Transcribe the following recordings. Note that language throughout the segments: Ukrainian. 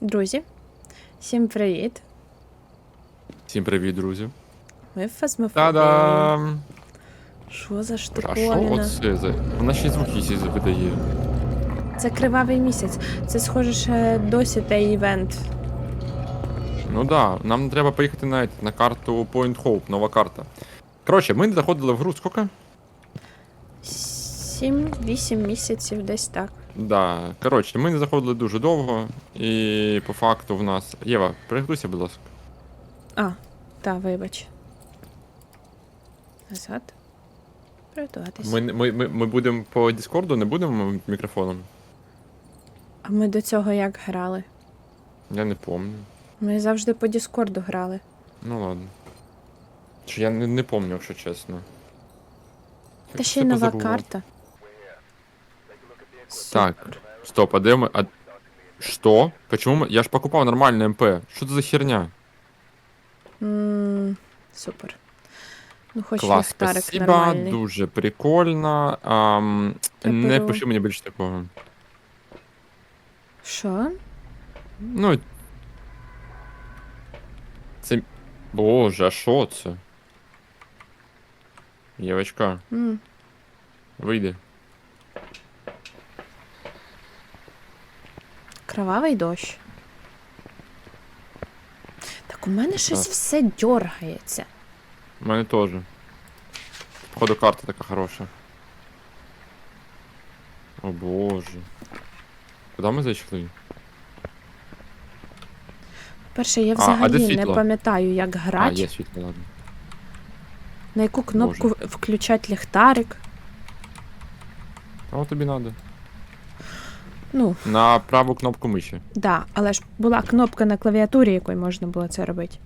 Друзі, всім привіт! Всім привіт, друзі. Ми. Та-дам! Що за А що штуковина? оце за. Вона ще й звуки видає. Це кривавий місяць. Це схоже ще досі той івент. Ну да, нам треба поїхати на, на карту Point Hope, нова карта. Коротше, ми заходили в гру скільки? 7-8 місяців десь так. Да. Коротше, ми не заходили дуже довго, і по факту в нас. Єва, приготуйся, будь ласка. А, та, вибач. Назад. Приготуватись. Ми, ми, ми, ми будемо по Діскорду, не будемо мікрофоном? А ми до цього як грали? Я не пам'ятаю. Ми завжди по Діскорду грали. Ну ладно. Чи я не, не пам'ятаю, якщо чесно. Та ще й нова позабував. карта. Так, стоп, а де ми. А... Что? Почему мы... Я ж покупав нормальне МП. Що це за херня? М, Супер. Ну, хоч Клас, ліхтарик спасибо, нормальний. дуже прикольно. Ам, Я не беру. пиши мені більше такого. Що? Ну. Це. Боже, а що це? Євочка, М, вийди. Кровавий дощ. Так у мене щось Так. все дергається. У мене теж. Походу карта така хороша. О боже. Куди ми зайшли? Перше, я А, а де взагалі не світло? пам'ятаю, як А, грати, є світло, ладно. на яку кнопку включати ліхтарик. А от тобі надо. Ну, На праву кнопку миші. да, але ж була кнопка на клавіатурі, якою можна було це робити.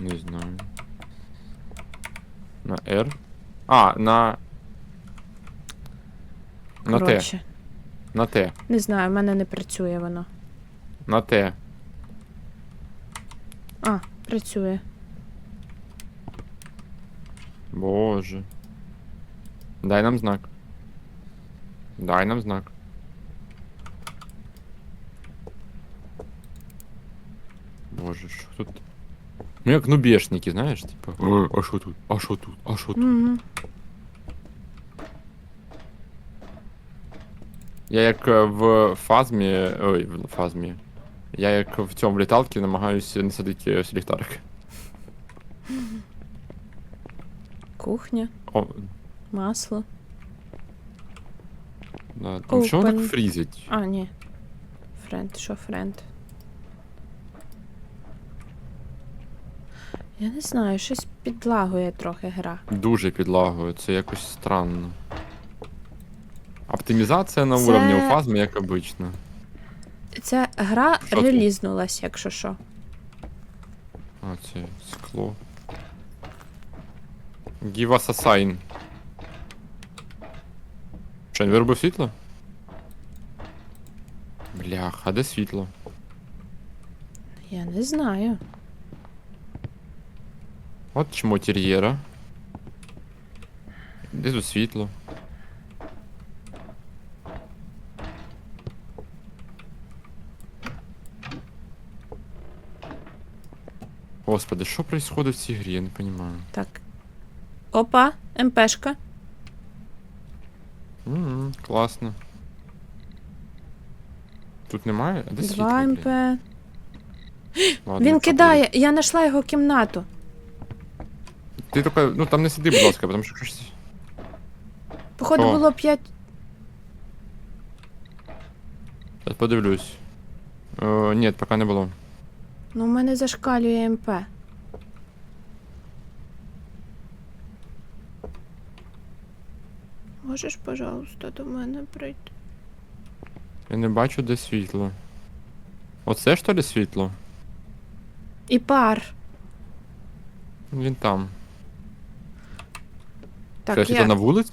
Не знаю. На R. А, на. На Т. Коротше, На Т. не знаю, в мене не працює воно. На Т. А, працює. Боже. Дай нам знак. Дай нам знак. Боже, що тут? Ну як нубешники, знаєш, типа. «О, А що тут? А що тут? А що тут? Угу. Я як е, в фазмі. Ой, в фазмі. Я як в цьому в літалці намагаюся не садити е, ліхтарик. Кухня, О, масло. Да. Там воно так Open. фрізить? А, ні. Френд, що френд? Я не знаю, щось підлагує трохи гра. Дуже підлагою, це якось странно. Оптимізація на Це- уровні у фазмі, як обично. Ця гра Що релізнулась, якщо що. А, це скло. Give us a sign. Що, він виробив світло? Блях, а де світло? Я не знаю. От чмо тер'єра. Де тут світло? Господи, що происходит в цій грі, я не понимаю. Так. Опа, МПшка. М, класно. Тут немає? А де світло? Блін? МП. Ладно, Він кидає, я знайшла його кімнату. Ти тільки, ну там не сиди, будь ласка, тому що щось. Походу, Що? було 5. Зараз подивлюсь. Е, ні, поки не було. Ну, в мене зашкалює МП. Можеш, пожалуйста, до мене прийти? Я не бачу, де світло. Оце що ли світло? І пар. Він там. Так, Це я, на вулиці?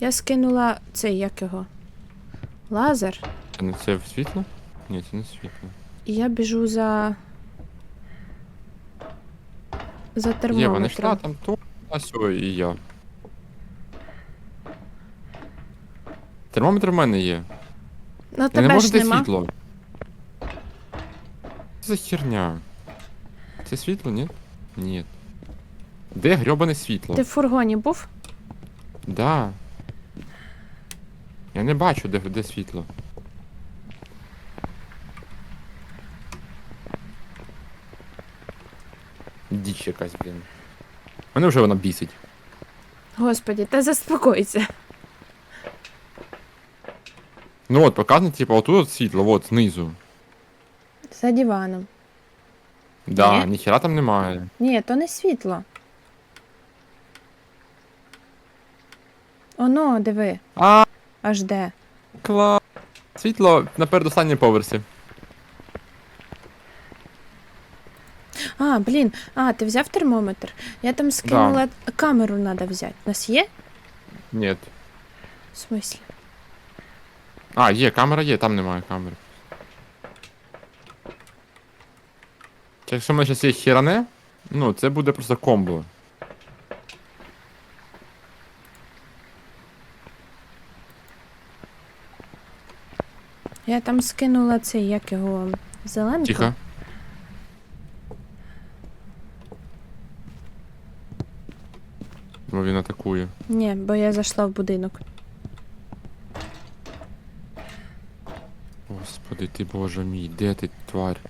я скинула цей, як його? Лазер. Це не це світло? Ні, це не світло. І я біжу за. За Є, вона термометром. йшла там то, а сьо, і я. Термометр в мене є. Ну, Я не можу ж де нема. світло. Це за херня. Це світло, ні? Ні. Де грьобане світло? Ти в фургоні був? Да. Я не бачу, де, де світло. Діч якась, блін. Мене вже вона бісить. Господі, та заспокойся. Ну от, показано, типу, отут от світло, от, знизу. За диваном. Да, Ні? ніхера там немає. Ні, то не світло. Оно, диви, А, аж де. клас. Світло на передостанній поверсі. А, блін, а, ти взяв термометр? Я там скинула камеру треба взяти. У нас є? Ні. В смислі? А, є, камера є, там немає камери. Якщо ми зараз є хіране, ну це буде просто комбо. Я там скинула цей, як його зеленку. Тихо. Бо він атакує. Ні, бо я зайшла в будинок. Господи ти боже мій, де ти тварь?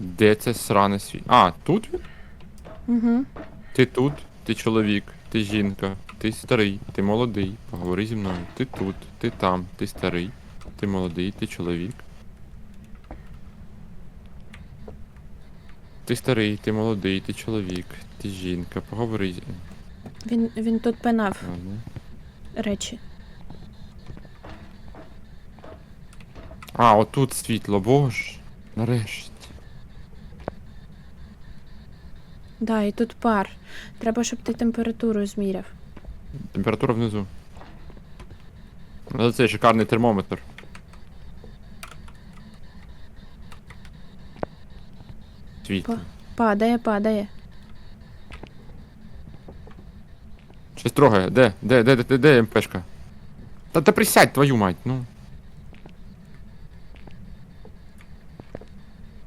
Де це сране світ? А, тут він? Угу. Ти тут, ти чоловік, ти жінка, ти старий, ти молодий. Поговори зі мною. Ти тут, ти там, ти старий, ти молодий, ти чоловік. Ти старий, ти молодий, ти чоловік, ти жінка. Поговори зі. Він, він тут пинав Ладно. речі. А, отут світло, боже. Нарешті. Да, і тут пар. Треба, щоб ти температуру зміряв. Температура внизу. Ну, Це шикарний термометр. Світло. Падає, падає. Щось трогає. Де? Де, де, де, де, де МПшка? Та та присядь, твою мать, ну.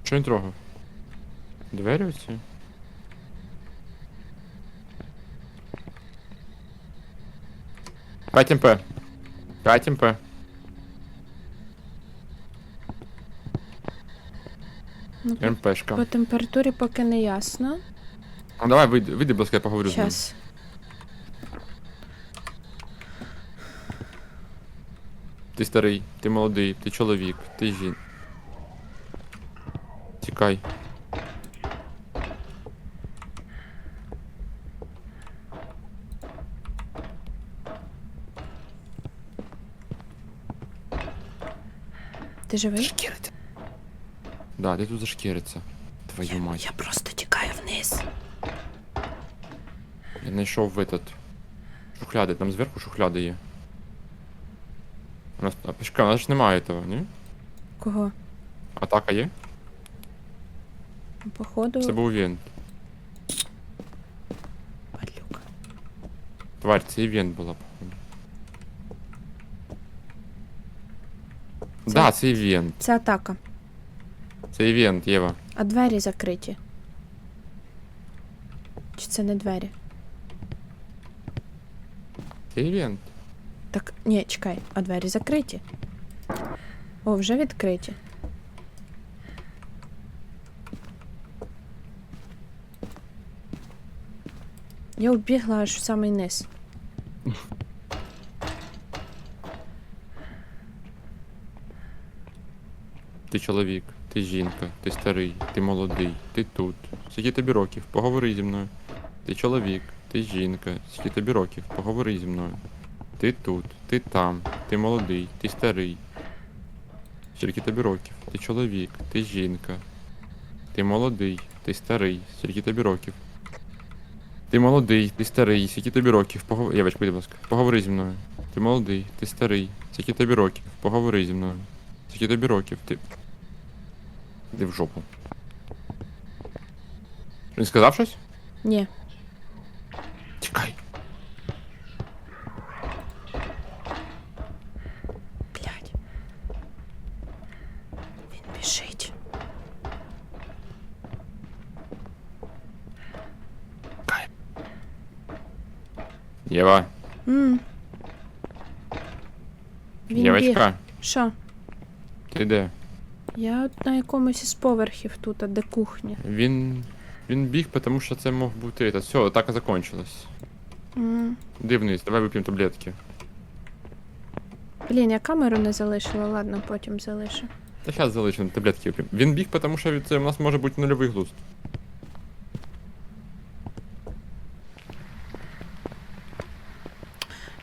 Що він трогав? Двері оці? П'ять МП. П'ять МП. Ну, по, МПшка. по температурі поки не ясно. Ну давай, вийди, вийди, будь ласка, я поговорю з ним. Щас. Ти старий, ти молодий, ти чоловік, ти жін. Тікай. Ти живий? Шкіриться. Да, ти тут зашкіриться. Твою мать. Я просто тікаю вниз. Я знайшов в этот. Шухляди, там зверху шухляди є. У нас. А почекай, у нас ж немає того, ні? Кого? Атака є? Походу, Це був івент. падлюк. Тварь, це івент була, походу. Це- Да, це івент. Це атака. Це івент, Єва. А двері закриті. Чи це не двері? Це івент. Так, ні, чекай, а двері закриті. О, вже відкриті. Я вбігла аж в самий низ. Ти чоловік, ти жінка, ти старий, ти молодий, ти тут. Скільки тобі років, поговори зі мною. Ти чоловік, ти жінка, скільки тобі років, поговори зі мною. Ти тут, ти там, ти молодий, ти старий. Скільки тобі років, ти чоловік, ти жінка. Ти молодий, ти старий, скільки тобі років. Ти молодий, ти старий, скільки тобі років, поговори. Євочка, будь ласка, поговори зі мною. Ти молодий, ти старий, скільки тобі років, поговори зі мною. Скільки тобі років, ти. Іди в жопу. Він сказав щось? Ні. Тікай. Єва, М. Він біг. Євочка, Що? ти де? Я от на якомусь із поверхів тут, а де кухня. Він. Він біг, тому що це мог бути. этот. Все, атака закончилась. М. Іди вниз, давай вип'ємо таблетки. Блін, я камеру не залишила, ладно, потім залишу. Та зараз залишимо таблетки вип'ємо. Він біг, тому що це у нас може бути нульовий глузд.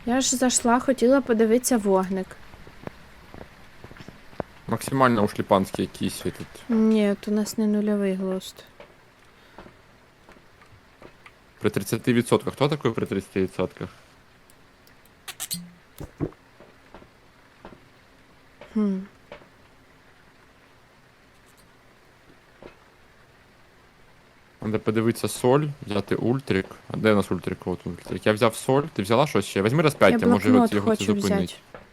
Я ж зайшла, хотіла подивитися вогник. Максимально у шліпанські якісь світить. Ні, от у нас не нульовий глост. При 30%. Хто такий при 30%? Хм. Треба подивитися соль, взяти ультрик. А де у нас ультрик? От ультрик. Я взяв соль, ти взяла щось ще? Візьми Я розп'яття, може його, блокнот його це хочу зупинить. взяти.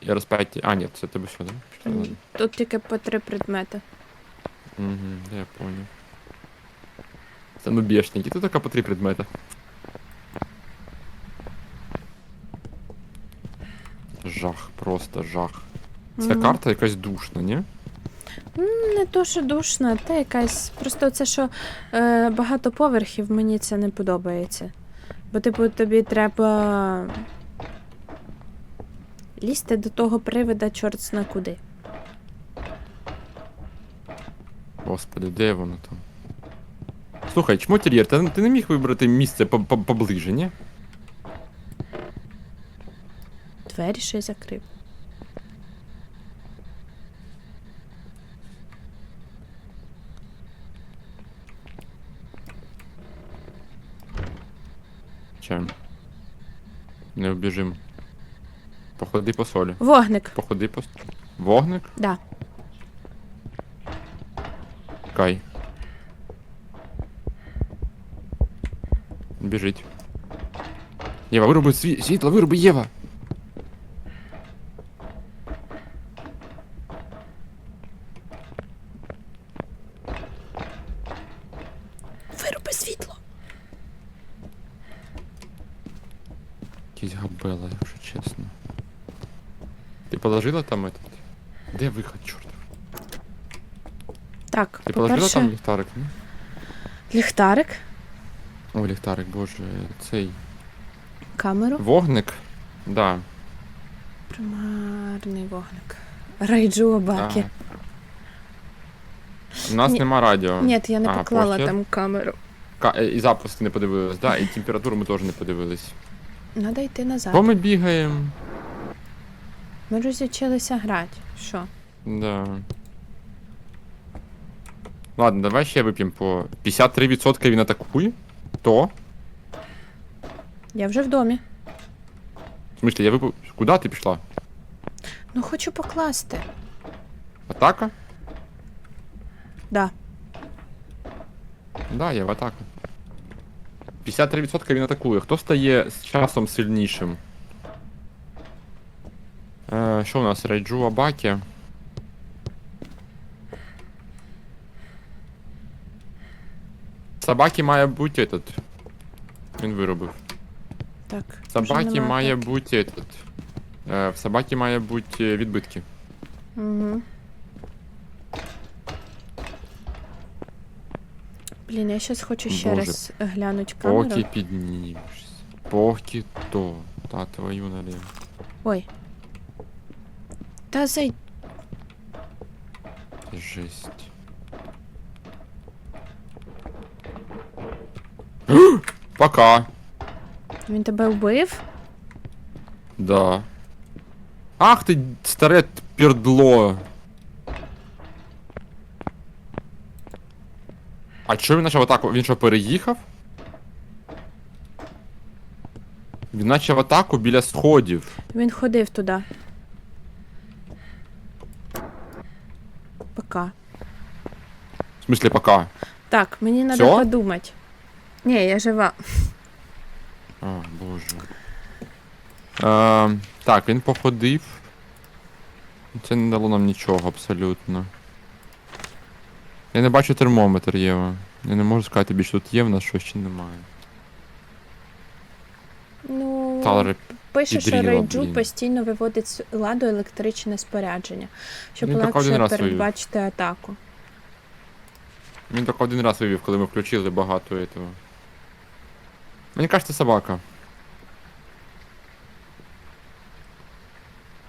Я розп'яття. А, ні, це тебе сюди. М, Тут тільки по три предмети. Угу, я понял. Це ну бешники, тут тільки по три предмета. Жах, просто жах. Ця Мгм. карта якась душна, ні? Не то, що душна, та якась. Просто це, що е, багато поверхів, мені це не подобається. Бо, типу, тобі треба лізти до того привида чорт зна куди. Господи, де воно там? Слухай, чмотір'єр, ти, ти не міг вибрати місце по- по- поближе, ні? Двері ще й закрив. Не. Походи по солі. Вогник, Походи по с- Вогник? да. Кай. Біжить. Єва, вируби сві... світло, вируби Єва! Вируби світло. Якісь якщо чесно. Ти положила там этот? Де виход, чорт? Так, Ти положила по-перше, там ліхтарик? Ні? ліхтарик, О, ліхтарик, боже, цей. камеру. Вогник? Да. Примарний вогник. Райджу обаки. У нас Ні. нема радіо. Ні, я не А, поклала похер. там камеру. Ка- е, І запуск не подивились, да, і температуру ми теж не подивились. Надо йти назад. Бо ми бігаємо. Ми розучилися грати. Що? Да. Ладно, давай ще вип'ємо по 53% він атакує. То. Я вже в домі. В смысле, я випив. Куди ти пішла? Ну хочу покласти. Атака? Да. Да, я в атаку. 53% він атакує. Хто стає з часом сильнішим? Е, що у нас? Рейджу Абакі. Собаки має бути этот. Він виробив. Так. Собаки вже нема має атаки. бути этот. Е, в собаки має бути е, відбитки. Угу. Блін, я щас хочу ще Боже. раз глянуть камеру. Поки піднімешся. Поки то. Та твою наліво. Ой. Та зай. Жесть. Пока. Він тебе вбив? Да. Ах ти, старе пердло. А чого він почав атаку? Він що, переїхав? Він почав атаку біля сходів. Він ходив туди. Пока. В смысле, пока. Так, мені треба подумати. Ні, я жива. А, боже. Е, так, він походив. Це не дало нам нічого абсолютно. Я не бачу термометр Єва. Я не можу сказати, більше тут є в нас щось чи немає. Ну, Талери. пише, що рейджу блін. постійно виводить з ладу електричне спорядження, щоб Він тільки один легше раз вивів. передбачити атаку. Він тільки один раз вивів, коли ми включили багато этого. Мені кажется, собака.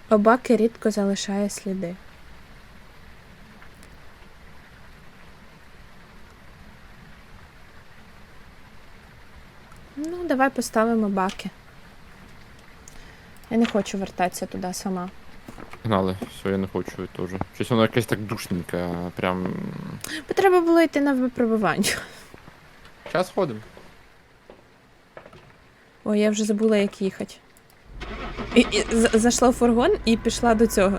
Обаки рідко залишає сліди. Ну, давай поставимо баки. Я не хочу вертатися туди сама. Гнали, все, я не хочу теж. Щось воно якесь так душненьке, прям. Бо треба було йти на випробування. Зараз ходимо. Ой, я вже забула, як їхати. І, і, зайшла в фургон і пішла до цього,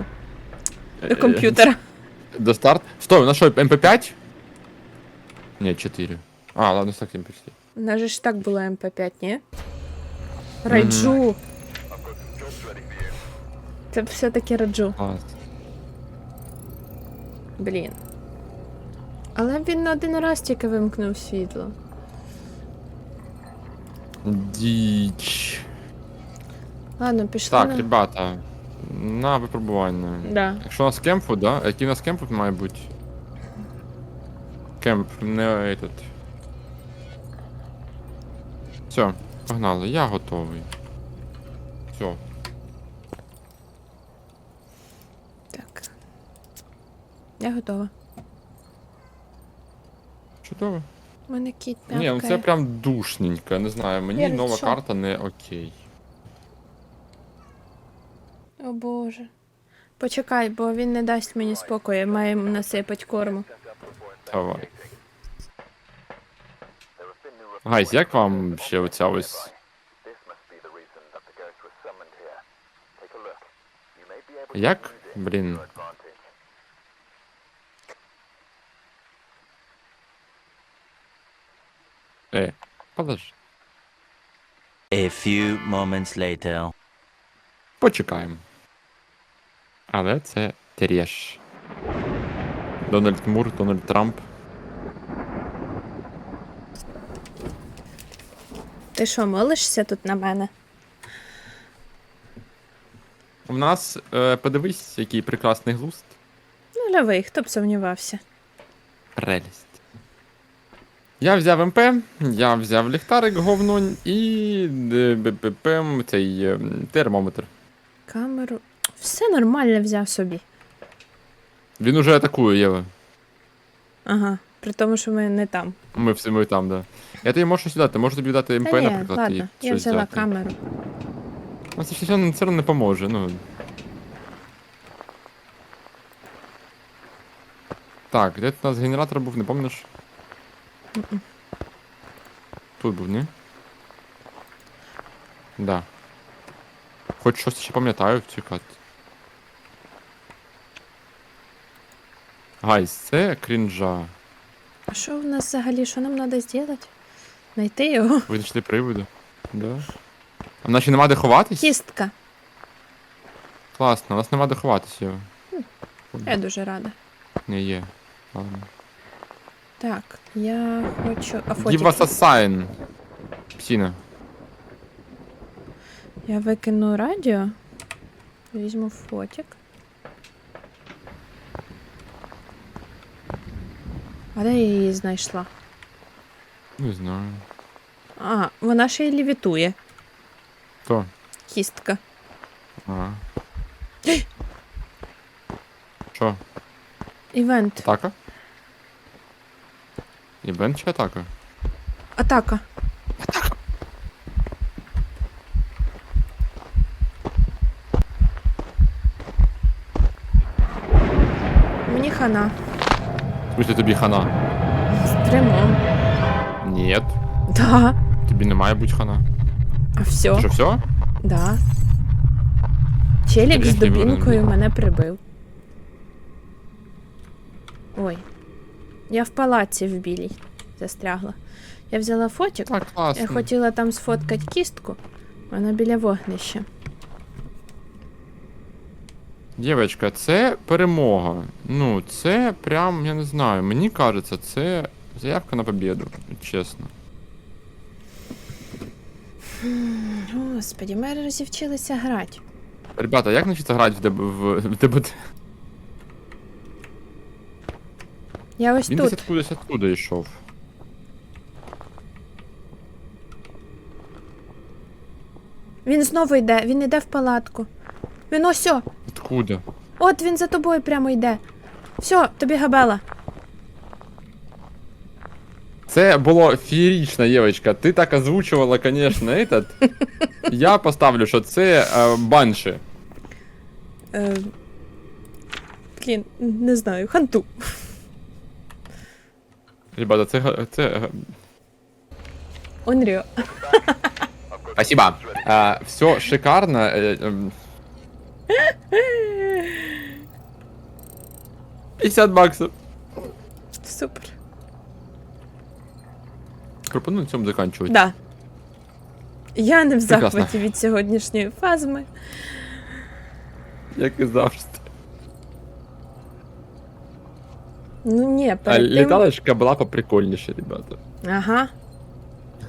до комп'ютера. До старт. Стой, у нас що, МП5? Ні, 4. А, ладно, таким почти. У нас же ж так було МП5, ні? Райджу. Це все-таки раджу. Клас. Блін. Але він на один раз тільки вимкнув світло. Діч. Ладно, пішли. Так, на... ребята, на випробування. Да. Якщо у нас кемпу, да? Який у нас кемп має бути? Кемп, не этот. Все, погнали, я готовий. Все. Так. Я готова. Чудово. У мене кіт Ні, ну це прям душненько, не знаю, мені Я нова що? карта не окей. О боже. Почекай, бо він не дасть мені спокою, маємо насипати корму. Давай. Гайз, як вам ще оця ось. Як? Блін. Е, подожди. A few moments later. Почекаємо. Але це треш. Дональд Мур, Дональд Трамп. Ти що, молишся тут на мене? У нас, е, подивись, який прекрасний глузд. Ну, лявий, хто б сумнівався. Прелість. Я взяв МП, я взяв ліхтарик говно і е, б- б- пем, цей е, термометр. Камеру. Все нормально взяв собі. Він уже атакує, Єва. Ага. При тому, що ми не там. Ми всі ми там, да. Я тобі можу щось дати, можу тобі дати МП, Та ні, наприклад, ладно, і я щось взяла взяти. камеру. Ну, це все, все одно не поможе, ну. Так, де тут у нас генератор був, не пам'ятаєш? Тут був, ні? Да. Хоч щось ще пам'ятаю в цій карті. Гайс, це крінжа. А що в нас взагалі? Що нам треба зробити? Найти його? Винайшли приводу. Да. А в нас ще нема де ховатись? Кістка. Класно, у нас нема де ховатись, Єва. Я дуже рада. Не є. Ладно. Так, я хочу. А Give us a фотик. sign. Псіна. Я викину радіо. Візьму фотик. А де я її знайшла? Не знаю. А, вона ще й лівітує. Хто? Кістка. Ага. Що? Івент. Атака? Івент чи атака? Атака. Мені хана. В смысле тобі хана? З тримом. Ні. Да. Тобі не має бути хана. А все? Що, все? Да. Челік з Який дубінкою винен? мене прибив. Ой. Я в палаці в білій застрягла. Я взяла фотик. Так, класно. Я хотіла там сфоткати кістку. Вона біля вогнища. Дівчатка, це перемога. Ну, це прям, я не знаю, мені кажеться, це заявка на победу, чесно. Господі, ми розівчилися грати. Ребята, як навчитися грати в ДБ в, в ДБТ? Я ось Він тут. десь откудись откуда йшов. Він знову йде, він йде в палатку. Він ось. о! Откуда? От він за тобою прямо йде. Все, тобі габела. Це було феєрично, Євочка. Ти так озвучувала, конечно, этот. Я поставлю, що це е, банші. Е, блін, не знаю, ханту. Ребята, це. га- це... Онріо. Спасибо. А, все шикарно. Е, ем. 50 баксів. Супер. Пропоную на цьому заканчувати. Да. Я не в Прекрасно. захваті від сьогоднішньої фазми. Як і завжди. Ну ні, А перед тим... літалочка була поприкольніше, ребята. Ага.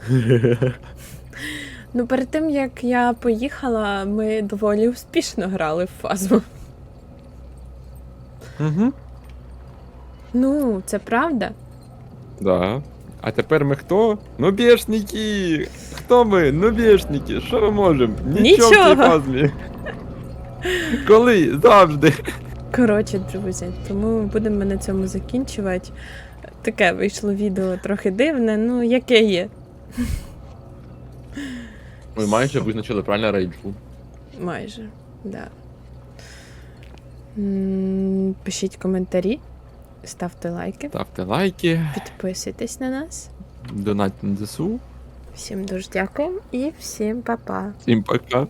ну, перед тим як я поїхала, ми доволі успішно грали в фазму. Угу. Ну, це правда. Да. А тепер ми хто? Нубешники! Хто ми? Нубешники! Що ми можемо? Нічого в цій Нічого. фазмі. Коли? Завжди. Коротше, друзі, тому будемо на цьому закінчувати. Таке вийшло відео трохи дивне, ну яке є. Ми майже визначили правильно рейджу. Майже, да. М, Пишіть коментарі, ставте лайки, Ставте лайки, підписуйтесь на нас. донатьте на ЗСУ. Всім дуже дякуємо і всім па-па. Всім пока.